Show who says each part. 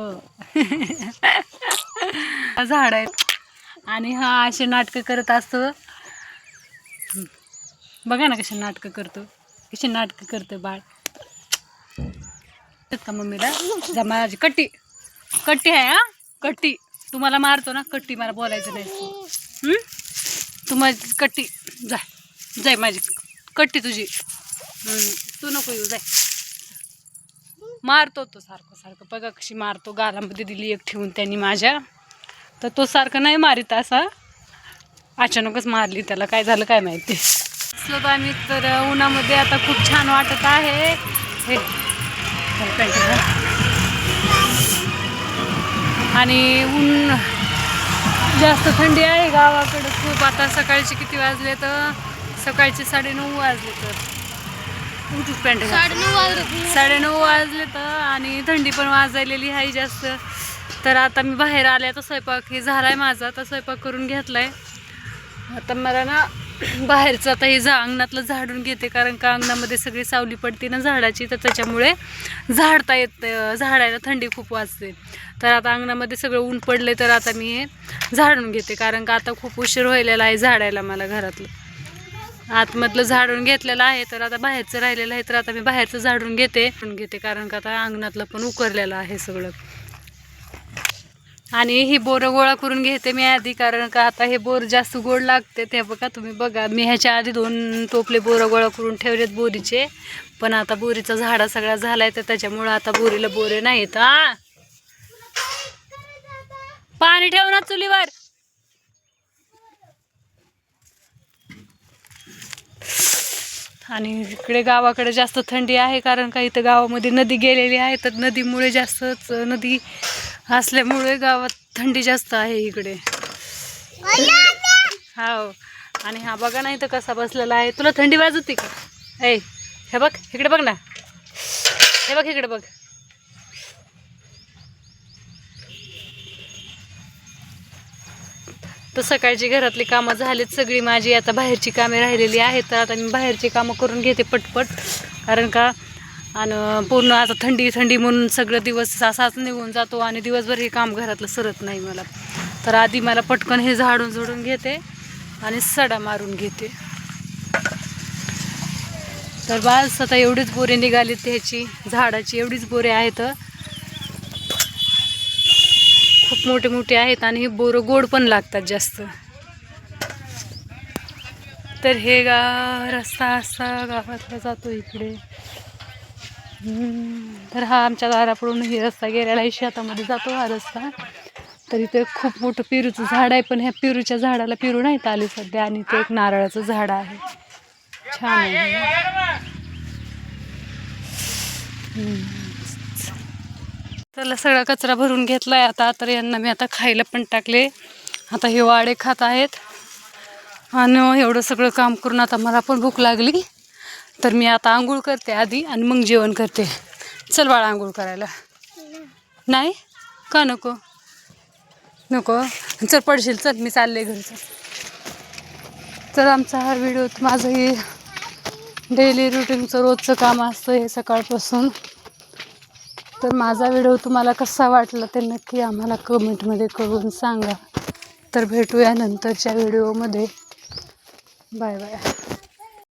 Speaker 1: हो. झाड आहे आणि हा असे नाटकं करत असतो. बघा ना कशी नाटकं करतो. कशी नाटकं करतो बाळ. का मम्मीला जा माझी कट्टी. कट्टी आहे हा? कट्टी. तुम्हाला मारतो ना कट्टी मला बोलायचं नाही. तू माझी कट्टी. जाय जाय माझी कट्टी तुझी. तू नको येऊ जाय मारतो तो सारखं सारखं. बघा कशी मारतो गालामध्ये दिली एक ठेवून त्यांनी माझ्या. तर तो सारखं नाही मारित असा. अचानकच मारली त्याला. काय झालं काय माहिती. असलो आम्ही तर उन्हामध्ये आता खूप छान वाटत आहे. हे आणि ऊन जास्त थंडी आहे गावाकडं खूप. आता सकाळचे किती वाजले तर सकाळचे साडेनऊ वाजले तर पॅन्ट.
Speaker 2: साडेनऊ वाजले.
Speaker 1: तर आणि थंडी पण वाजायलेली आहे जास्त. तर आता मी बाहेर आले आता स्वयंपाक हे झालाय माझा आता स्वयंपाक करून घेतलाय. आता मला ना बाहेरचं आता हे झा अंगणातलं झाडून घेते कारण का अंगणामध्ये सगळी सावली पडते ना झाडाची तर त्याच्यामुळे झाडता येत झाडायला थंडी खूप वाजते. तर आता अंगणामध्ये सगळं ऊन पडले तर आता मी हे झाडून घेते कारण का आता खूप उशीर व्हायलेला आहे झाडायला मला घरातलं. आतमधलं झाडून घेतलेलं आहे तर आता बाहेरचं राहिलेलं आहे तर आता मी बाहेरचं झाडून घेते. घेते कारण का आता अंगणातलं पण उकरलेलं आहे सगळं. आणि ही बोरं गोळा करून घेते मी आधी कारण का आता हे बोर जास्त गोड लागते. ते बघा तुम्ही बघा. मी ह्याच्या आधी दोन टोपले बोरं गोळा करून ठेवलेत बोरीचे. पण आता बोरीचा झाडा सगळा झाला आहे तर त्याच्यामुळं आता बोरीला बोरे नाहीत हा. पाणी ठेव ना चुलीवर. आणि इकडे गावाकडे जास्त थंडी आहे कारण का इथं गावामध्ये नदी गेलेली आहे तर नदीमुळे जास्तच नदी असल्यामुळे गावात थंडी जास्त आहे इकडे. हो आणि हा बघा ना इथं कसा बसलेला आहे. तुला थंडी वाजवते का? ऐ हे बघ इकडे बघ ना. हे बघ इकडे बघ. तर सकाळची घरातली कामं झालीत सगळी माझी आता बाहेरची कामे राहिलेली आहेत. तर आता मी बाहेरची कामं करून घेते पटपट. कारण का आणि पूर्ण आता थंडी थंडी म्हणून सगळं दिवस असाच निघून जातो आणि दिवसभर हे काम घरातलं सरत नाही मला. तर आधी मला पटकन हे झाडून झोडून घेते आणि सडा मारून घेते. तर बास आता एवढीच बोरे निघालीत त्याची झाडाची एवढीच बोरे आहेत. मोठे मोठे आहेत आणि हे बोरं गोड पण लागतात जास्त. तर हे गा रस्ता असा गावातला जातो इकडे. तर हा आमच्या दारापुढून हे रस्ता गेलेला शेतामध्ये जातो हा रस्ता. तर इथे खूप मोठं पेरूचं झाड आहे पण ह्या पेरूच्या झाडाला पेरू नाहीत आले सध्या आणि ते एक नारळाचं झाड आहे. छान आहे. त्याला सगळा कचरा भरून घेतला आहे आता तर यांना मी आता खायला पण टाकले. आता हे वाडे खात आहेत. आणि एवढं सगळं काम करून आता मला पण भूक लागली. तर मी आता आंघोळ करते आधी आणि मग जेवण करते. चल बाळा आंघोळ करायला. नाही? का नको? नको? चल पडशील चल मी चालले घरी. चल. तर आमचा हा व्हिडिओ माझं हे डेली रुटीनचं रोजचं काम असतं हे सकाळपासून. तर माझा व्हिडिओ तुम्हाला कसा वाटला ते नक्की आम्हाला कमेंटमध्ये करून सांगा. तर भेटूया नंतरच्या व्हिडिओमध्ये. Bye bye.